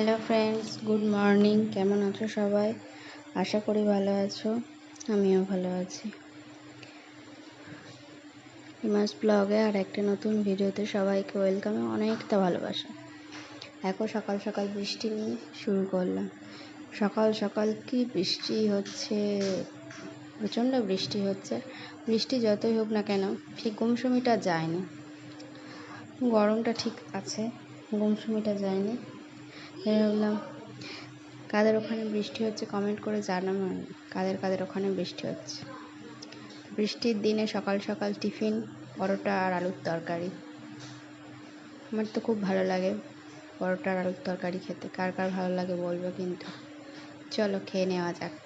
Hello friends good morning কেমন আছো সবাই? আশা করি ভালো আছো। আমিও ভালো আছি। হিমাস ব্লগে আর একটা নতুন ভিডিওতে সবাইকে ওয়েলকামে অনেকটা ভালোবাসা। এখন সকাল সকাল বৃষ্টি নিয়ে শুরু করলাম। সকাল সকাল কি বৃষ্টি হচ্ছে? প্রচণ্ড বৃষ্টি হচ্ছে। বৃষ্টি যতই হোক না কেন সেই গুমসুমিটা যায়নি। গরমটা ঠিক আছে, গুমসুমিটা যায়নি। ভাবলাম, কাদের ওখানে বৃষ্টি হচ্ছে কমেন্ট করে জানানো কাদের কাদের ওখানে বৃষ্টি হচ্ছে। বৃষ্টির দিনে সকাল সকাল টিফিন, পরোটা আর আলুর তরকারি। আমার তো খুব ভালো লাগে পরোটা আর আলুর তরকারি খেতে। কার কার ভালো লাগে বলব কিন্তু। চলো খেয়ে নেওয়া যাক।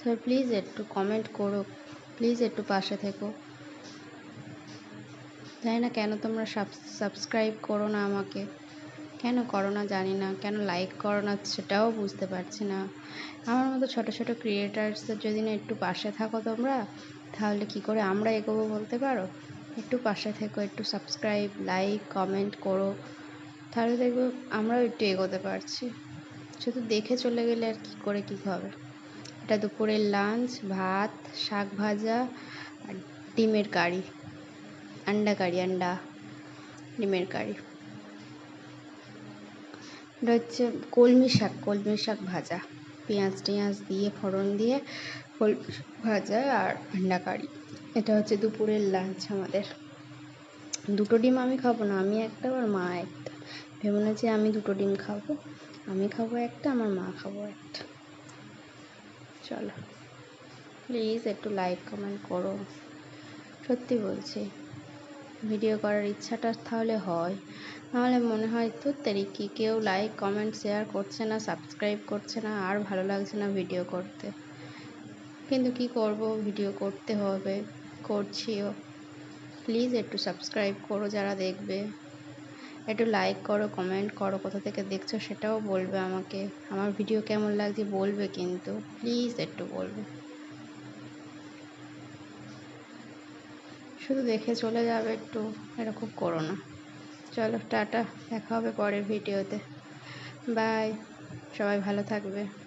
স্যার প্লিজ একটু কমেন্ট করো। প্লিজ একটু পাশে থেকো। জানি না কেন তোমরা সাবস্ক্রাইব করো না আমাকে। কেন করো না জানি না, কেন লাইক করো না সেটাও বুঝতে পারছি না। আমার মতো ছোট ছোট ক্রিয়েটার্সদের যদি না একটু পাশে থাকো তোমরা, তাহলে কি করে আমরা এগোবো বলতে পারো? একটু পাশে থেকো, একটু সাবস্ক্রাইব লাইক কমেন্ট করো। তাহলে দেখব আমরাও একটু এগোতে পারছি। শুধু দেখে চলে গেলে আর কী করে কী হবে? এটা দুপুরের লাঞ্চ ভাত, শাক ভাজা আর ডিমের কারি। আন্ডা কারি, আন্ডা, ডিমের কারি। এটা হচ্ছে কলমি শাক কলমি শাক ভাজা। পেঁয়াজ টেঁয়াজ দিয়ে, ফোড়ন দিয়ে, কলমি ভাজা আর আন্ডা কারি। এটা হচ্ছে দুপুরের লাঞ্চ আমাদের। দুটো ডিম আমি খাব না, আমি একটা আর মা একটা। ভেবে যে আমি দুটো ডিম খাব। আমি খাব একটা, আমার মা খাব একটা। চলো। প্লিজ একটু লাইক কমেন্ট করো। সত্যি বলছি। ভিডিও করার ইচ্ছাটা তাহলে হয়। নাহলে মনে হয় তো কি কেউ লাইক কমেন্ট শেয়ার করছে না সাবস্ক্রাইব করছে না, আর ভালো লাগছে না ভিডিও করতে। কিন্তু কি করব? ভিডিও করতে হবে। করছিও। প্লিজ একটু সাবস্ক্রাইব করো যারা দেখবে। একটু লাইক করো কমেন্ট করো, কোথা থেকে দেখছ সেটাও বলবে আমাকে। আমার ভিডিও কেমন লাগছে বলবে কিন্তু। প্লিজ একটু বলবে। শুধু দেখে চলে যাবে একটু এরকম করো না। চলো, টাটা, দেখা হবে পরের ভিডিওতে বাই সবাই ভালো থাকবে।